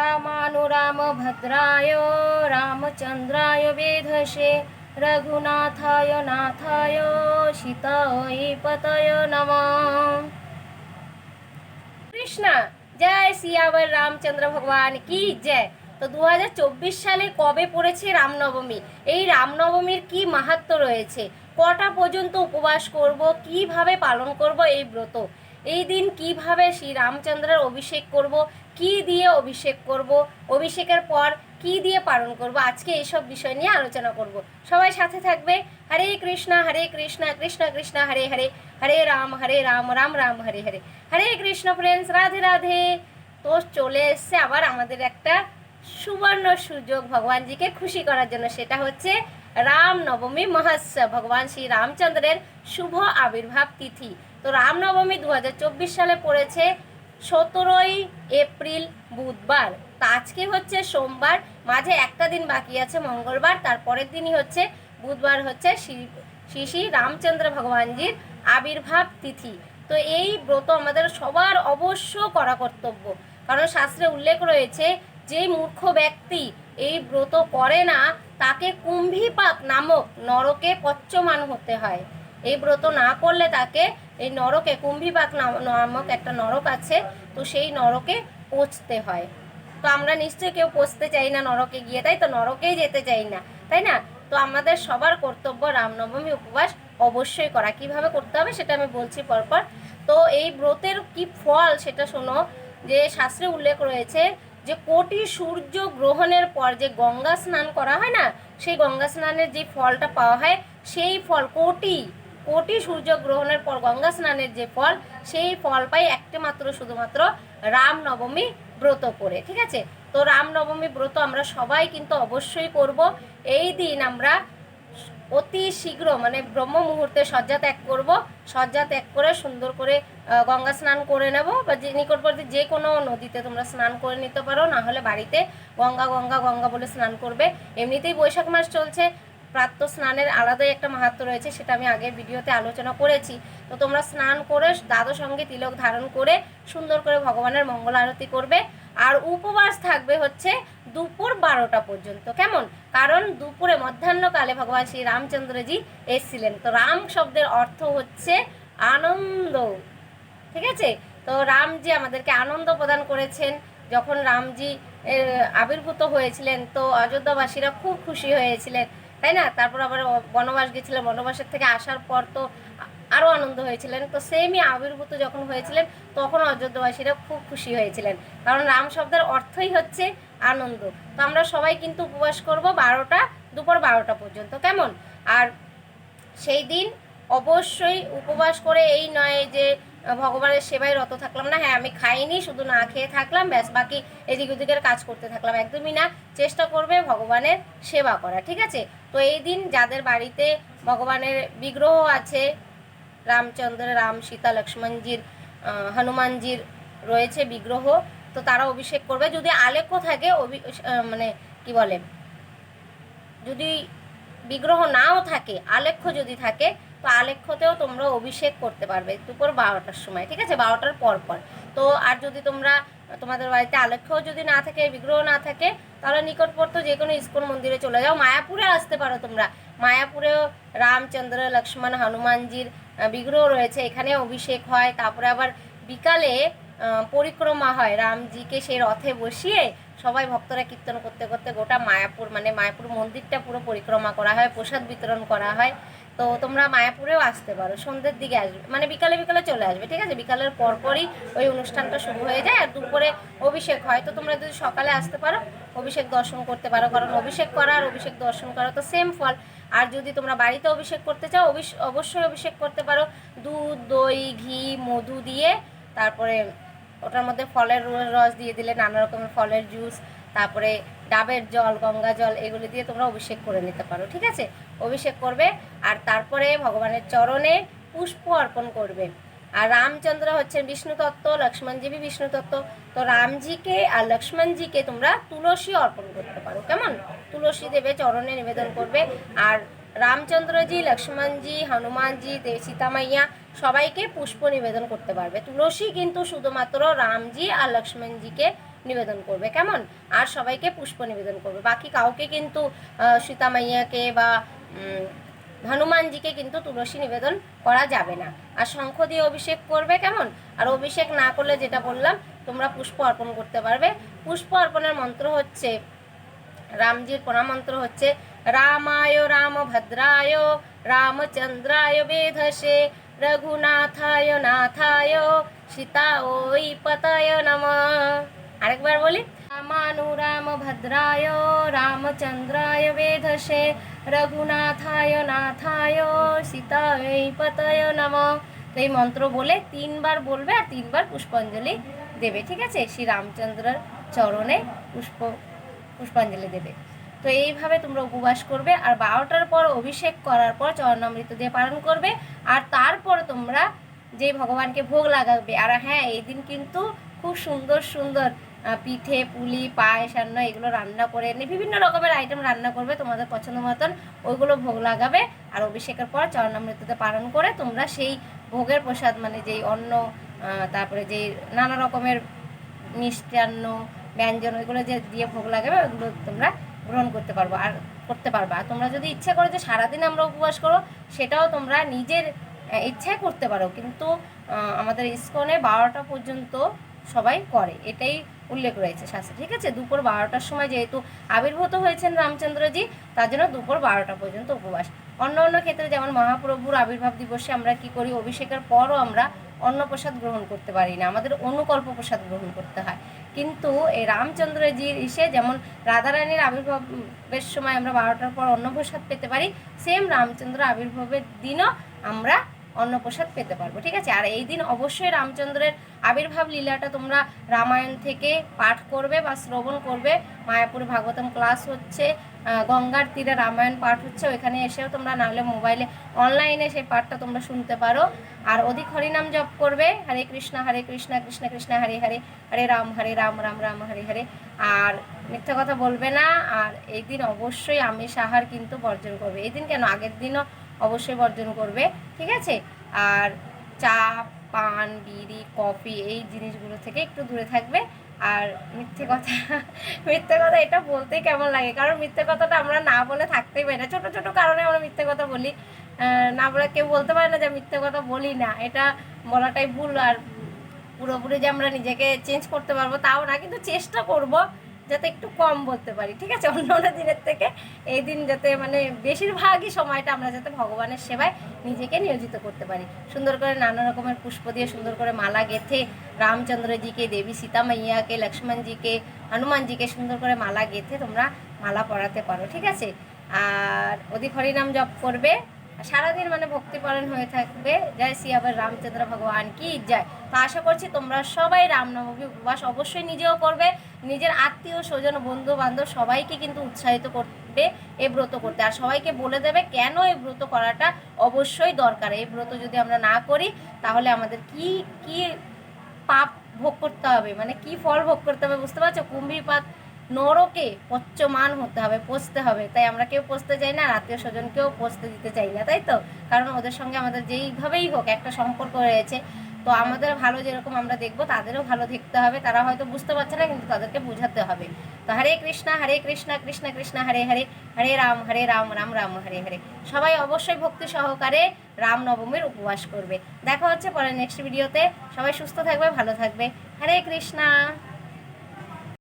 রামানুরামভদ্রায় রামচন্দ্রায় বেধসে রঘুনাথায় নাথায় সীতায় পতয় নম কৃষ্ণা, জয় সিয়াবর, রামচন্দ্র ভগবান কি জয়? তো দু হাজার চব্বিশ সালে কবে পড়েছে রামনবমী? এই রামনবমীর কি মাহাত্ম রয়েছে? কটা পর্যন্ত উপবাস করব? কীভাবে পালন করব? এই ব্রত। এই দিন কীভাবে শ্রী রামচন্দ্রের অভিষেক করব, কি দিয়ে অভিষেক করব, অভিষেকের পর কি দিয়ে পালন করব, আজকে এইসব বিষয় নিয়ে আলোচনা করব। সবাই সাথে থাকবে। হরে কৃষ্ণ হরে কৃষ্ণ কৃষ্ণ কৃষ্ণ, হরে হরে হরে রাম হরে রাম রাম রাম, হরে হরে। হরে কৃষ্ণ ফ্রেন্ডস রাধে রাধে। তো চলে এসছে আবার আমাদের একটা সুবর্ণ সুযোগ ভগবানজিকে খুশি করার জন্য। সেটা হচ্ছে রাম নবমী মহোৎসব ভগবান শ্রী রামচন্দ্রের শুভ আবির্ভাব তিথি তো রামনবমী দু হাজার চব্বিশ সালে পড়েছে সতেরোই এপ্রিল বুধবার। তা আজকে হচ্ছে সোমবার, মাঝে একটা দিন বাকি আছে মঙ্গলবার তারপরের দিনই হচ্ছে বুধবার হচ্ছে শ্রী শ্রী শ্রী রামচন্দ্র ভগবানজির আবির্ভাব তিথি। তো এই ব্রত আমাদের সবার অবশ্য করা কর্তব্য। কারণ শাস্ত্রে উল্লেখ রয়েছে যে মূর্খ ব্যক্তি এই ব্রত করে না, তাকে কুম্ভীপাক নামক নরকে পচ্যমান হতে হয়। এই ব্রত না করলে তাকে এই নরকে কুম্ভীপাক নাম- নামক একটা নরক আছে, তো সেই নরকে পচতে হয়। তো আমরা নিশ্চয়ই কেউ পচতে চাই না নরকে গিয়ে, তাই তো? নরকেই যেতে চাই না, তাই না? তো আমাদের সবার কর্তব্য রামনবমী উপবাস অবশ্যই করা। কীভাবে করতে হবে সেটা আমি বলছি পরপর। তো এই ব্রতের কি ফল সেটা শোনো। যে শাস্ত্রে উল্লেখ রয়েছে যে কোটি সূর্য গ্রহণের পর যে গঙ্গা স্নান করা হয় না, সেই গঙ্গা স্নানের যে ফলটা পাওয়া হয়, সেই ফল কোটি কোটি সূর্য গ্রহণের পর গঙ্গা স্নানের যে ফল, সেই ফল পাই একটা মাত্র শুধুমাত্র রামনবমী ব্রত করে, ঠিক আছে? তো রামনবমী ব্রত আমরা সবাই কিন্তু অবশ্যই করব। এই দিন আমরা অতি শীঘ্র মানে ব্রহ্ম মুহূর্তে শয্যা ত্যাগ করব, শয্যা ত্যাগ করে সুন্দর করে গঙ্গা স্নান করে নেব বা যে নিকটবর্তী যে কোনো নদীতে তোমরা স্নান করে নিতে পারো না হলে বাড়িতে গঙ্গা গঙ্গা গঙ্গা বলে স্নান করবে। এমনিতেই বৈশাখ মাস চলছে প্রাত্য স্নানের আলাদাই একটা মাহাত্ম রয়েছে, সেটা আমি আগের ভিডিওতে আলোচনা করেছি। তো তোমরা স্নান করে দ্বাদশ সঙ্গে তিলক ধারণ করে সুন্দর করে ভগবানের মঙ্গল আরতি করবে। আর উপবাস থাকবে হচ্ছে দুপুর বারোটা পর্যন্ত। কেমন? কারণ দুপুরে মধ্যাহ্নকালে ভগবান শ্রী রামচন্দ্রজি এসেছিলেন। তো রাম শব্দের অর্থ হচ্ছে আনন্দ। ঠিক আছে? তো রামজি আমাদেরকে আনন্দ প্রদান করেছেন। যখন রামজি আবির্ভূত হয়েছিলেন, তো অযোধ্যাবাসীরা খুব খুশি হয়েছিলেন। তাই না? তারপর আবার বনবাস গেছিলেন। বনবাসের থেকে আসার পর তো আরও আনন্দ হয়েছিলেন। তো সেমই আবির্ভূত যখন হয়েছিলেন, তখন অযোধ্যাবাসীরা খুব খুশি হয়েছিলেন। কারণ রাম শব্দের অর্থই হচ্ছে আনন্দ। তো আমরা সবাই কিন্তু উপবাস করব বারোটা, দুপুর বারোটা পর্যন্ত, কেমন? আর সেই দিন অবশ্যই উপবাস করে এই নয় যে ভগবানের সেবায় রত থাকলাম না হ্যাঁ আমি খাইনি, শুধু না খেয়ে থাকলাম, ব্যাস, বাকি এদিক ওদিকের কাজ করতে থাকলাম, একদমই না। চেষ্টা করবে ভগবানের সেবা করা, ঠিক আছে? তো এই দিন যাদের বাড়িতে ভগবানের বিগ্রহ আছে, রামচন্দ্র, রাম সীতা, লক্ষ্মণজির হনুমানজির রয়েছে বিগ্রহ তো তারা অভিষেক করবে। যদি আলেখ্য থাকে মানে কি বলে, যদি বিগ্রহ নাও থাকে, আলেখ্য যদি থাকে, তো আলেখ্যতেও তোমরা অভিষেক করতে পারবে দুপুর বারোটার সময়, ঠিক আছে? বারোটার পর পর। তো আর যদি তোমরা, তোমাদের বাড়িতে আলেখ্যও যদি না থাকে, বিগ্রহ না থাকে, তাহলে নিকটবর্তী যে কোনো ইস্কন মন্দিরে চলে যাও। মায়াপুরে আসতে পারো তোমরা। মায়াপুরেও রামচন্দ্র, লক্ষ্মণ, হনুমানজির বিগ্রহ রয়েছে। এখানে অভিষেক হয়। তারপরে আবার বিকালে পরিক্রমা হয়। রামজিকে সেই রথে বসিয়ে সবাই ভক্তরা কীর্তন করতে করতে গোটা মায়াপুর মানে মায়াপুর মন্দিরটা পুরো পরিক্রমা করা হয়, প্রসাদ বিতরণ করা হয়। তো তোমরা মায়াপুরেও আসতে পারো। সন্ধ্যের দিকে আসবে মানে বিকালে বিকালে চলে আসবে, ঠিক আছে? বিকালের পরপরই ওই অনুষ্ঠানটা শুরু হয়ে যায় আর দুপুরে অভিষেক হয়। তো তোমরা যদি সকালে আসতে পারো, অভিষেক দর্শন করতে পারো, কারণ অভিষেক করা আর অভিষেক দর্শন করা তো সেম ফল। আর যদি তোমরা বাড়িতে অভিষেক করতে চাও অবিশ- অবশ্যই অভিষেক করতে পারো। দুধ, দই, ঘি, মধু দিয়ে, তারপরে ওটার মধ্যে ফলের রস দিয়ে দিলে নানা রকমের ফলের জুস তারপরে ডাবের জল, গঙ্গা জল, এগুলো দিয়ে তোমরা অভিষেক করে নিতে পারো, ঠিক আছে? অভিষেক করবে আর তারপরে ভগবানের চরণে পুষ্প অর্পণ করবে। আর রামচন্দ্র হচ্ছেন বিষ্ণু তত্ত্ব লক্ষ্মণজি বি বিষ্ণু তত্ত্ব তো রামজিকে আর লক্ষ্মণজিকে তোমরা তুলসী অর্পণ করতে পারো, কেমন? তুলসী দেবে, চরণে নিবেদন করবে। আর রামচন্দ্রজি, লক্ষ্মণজি, হনুমানজি দে সীতামাইয়া সবাইকে পুষ্প নিবেদন করতে পারবে। তুলসী কিন্তু শুধুমাত্র রামজি আর লক্ষ্মণজিকে নিবেদন করবে কেমন? আর সবাইকে পুষ্প নিবেদন করবে। বাকি কাউকে কিন্তু আহ, সীতা মাইয়াকে বা হনুমানজিকে কিন্তু তুলসী নিবেদন করা যাবে না। আর শঙ্খ দিয়ে অভিষেক করবে কেমন? আর অভিষেক না করলে যেটা বললাম তোমরা পুষ্প অর্পণ করতে পারবে। পুষ্প অর্পণের মন্ত্র হচ্ছে রামজির মন্ত্র হচ্ছে রামায় রামভদ্রায় রামচন্দ্রায় বেধসে রঘুনাথায় নাথায় সীতা ওই পতায় নম আরেকবার বলি রামানুরাম ভদ্রায় রামচন্দ্রায় বেধসে রঘুনাথায় নাথায় সীতা ওই পতায় নম তো এই মন্ত্র বলে তিনবার বলবে আর তিনবার পুষ্পাঞ্জলি দেবে, ঠিক আছে? শ্রী রামচন্দ্রের চরণে পুষ্প, পুষ্পাঞ্জলি দেবে। তো এইভাবে তোমরা উপবাস করবে আর বারোটার পর অভিষেক করার পর চরণামৃত দিয়ে পালন করবে আর তারপর তোমরা যে ভগবানকে ভোগ লাগাবে। আর হ্যাঁ এই দিন কিন্তু খুব সুন্দর সুন্দর পিঠে, পুলি, পায়েস রান্না এগুলো রান্না করে এনে বিভিন্ন রকমের আইটেম রান্না করবে, তোমাদের পছন্দ মতন ওইগুলো ভোগ লাগাবে আর অভিষেকের পর চরণামৃততে পালন করে তোমরা সেই ভোগের প্রসাদ মানে যেই অন্ন তারপরে যেই নানা রকমের মিষ্টান্ন, ব্যঞ্জন, ওইগুলো যে দিয়ে ভোগ লাগাবে ওগুলো তোমরা গ্রহণ করতে পারব আর করতে পারবে। তোমরা যদি ইচ্ছে করো যে সারাদিন আমরা উপবাস করো, সেটাও তোমরা নিজের ইচ্ছায় করতে পারো। কিন্তু আমাদের ইস্কনে বারোটা পর্যন্ত সবাই করে। এটাই উল্লেখ রয়েছে শাস্ত্রে। ঠিক আছে? দুপুর বারোটার সময় যেহেতু আবির্ভূত হয়েছেন রামচন্দ্রজি, তার জন্য দুপুর বারোটা পর্যন্ত উপবাস। অন্য অন্য ক্ষেত্রে যেমন মহাপ্রভুর আবির্ভাব দিবসে আমরা কি করি? অভিষেকের পরও আমরা অন্নপ্রসাদ গ্রহণ করতে পারি না। আমাদের অনুকল্প প্রসাদ গ্রহণ করতে হয়। কিন্তু এই রামচন্দ্রজির ইসে যেমন রাধারানীর আবির্ভাবের সময় আমরা বারোটার পর অন্নপ্রসাদ পেতে পারি সেম রামচন্দ্র আবির্ভাবের দিনও আমরা অন্নপ্রসাদ পেতে পারব, ঠিক আছে? আর এই দিন অবশ্যই রামচন্দ্রের আবির্ভাব লীলাটা তোমরা রামায়ণ থেকে পাঠ করবে বা শ্রবণ করবে। মায়াপুর ভাগবতম ক্লাস হচ্ছে গঙ্গার তীরে রামায়ণ পাঠ হচ্ছে, ওইখানে এসেও তোমরা নাহলে মোবাইলে অনলাইনে সেই পাঠটা তোমরা শুনতে পারো। আর অধিক হরিনাম জপ করবে, হরে কৃষ্ণ হরে কৃষ্ণ কৃষ্ণ কৃষ্ণ, হরে হরে হরে রাম হরে রাম রাম রাম, হরে হরে। আর মিথ্যা কথা বলবে না, আর এই দিন অবশ্যই আমিষ আহার কিন্তু বর্জন করবে। এই দিন কেন? আগের দিনও অবশ্যই বর্জন করবে, ঠিক আছে? আর চা, পান, বিড়ি, কফি এই জিনিসগুলো থেকে একটু দূরে থাকবে। আর মিথ্যে কথা মিথ্যে কথা এটা বলতে কেমন লাগে? কারণ মিথ্যে কথাটা আমরা না বলে থাকতেই পারি না। ছোটো ছোটো কারণে আমরা মিথ্যে কথা বলি। না বলে কেউ বলতে পারে না যে মিথ্যে কথা বলি না। এটা বলাটাই ভুল। আর পুরোপুরি যে আমরা নিজেকে চেঞ্জ করতে পারব তাও না, কিন্তু চেষ্টা করব যাতে একটু কম বলতে পারি, ঠিক আছে? অন্য অন্য দিনের থেকে এই দিন যাতে মানে বেশিরভাগই সময়টা আমরা যাতে ভগবানের সেবায় নিজেকে নিয়োজিত করতে পারি। সুন্দর করে নানা রকমের পুষ্প দিয়ে সুন্দর করে মালা গেথে রামচন্দ্রজিকে, দেবী সীতা মাইয়াকে লক্ষ্মণজিকে, হনুমানজিকে সুন্দর করে মালা গেথে তোমরা মালা পরাতে পারো, ঠিক আছে? আর অধিক হরিনাম জপ করবে। সারাদিন মানে ভক্তিপরণ হয়ে থাকবে। জয় শ্রী আবার রামচন্দ্র ভগবান কি জয়। তো আশা করছি তোমরা সবাই রামনবমী উপবাস অবশ্যই নিজেও করবে। নিজের আত্মীয়, স্বজন বন্ধু বান্ধব সবাইকে কিন্তু উৎসাহিত করবে এই ব্রত করতে। আর সবাইকে বলে দেবে কেন এই ব্রত করাটা অবশ্যই দরকার। এই ব্রত যদি আমরা না করি, তাহলে আমাদের কি কি পাপ ভোগ করতে হবে? মানে কি ফল ভোগ করতে হবে বুঝতে পারছ? কুম্ভীর পাত নরকে পচ্যমান হতে হবে, পচতে হবে। তাই আমরা কেউ পচতে চাই না আত্মীয় স্বজনকেও পচতে দিতে চাই না, তাই তো? কারণ ওদের সঙ্গে আমাদের যেইভাবেই হোক একটা সম্পর্ক রয়েছে। তো আমাদের ভালো যেরকম আমরা দেখব, তাদেরও ভালো দেখতে হবে। তারা হয়তো বুঝতে পারছে না, কিন্তু তাদেরকে বোঝাতে হবে। তো হরে কৃষ্ণা হরে কৃষ্ণা, কৃষ্ণ কৃষ্ণ, হরে হরে হরে রাম হরে রাম রাম রাম, হরে হরে। সবাই অবশ্যই ভক্তি সহকারে রাম নবমীর উপবাস করবে। দেখা হচ্ছে পরে নেক্সট ভিডিওতে সবাই সুস্থ থাকবে, ভালো থাকবে। হরে কৃষ্ণা।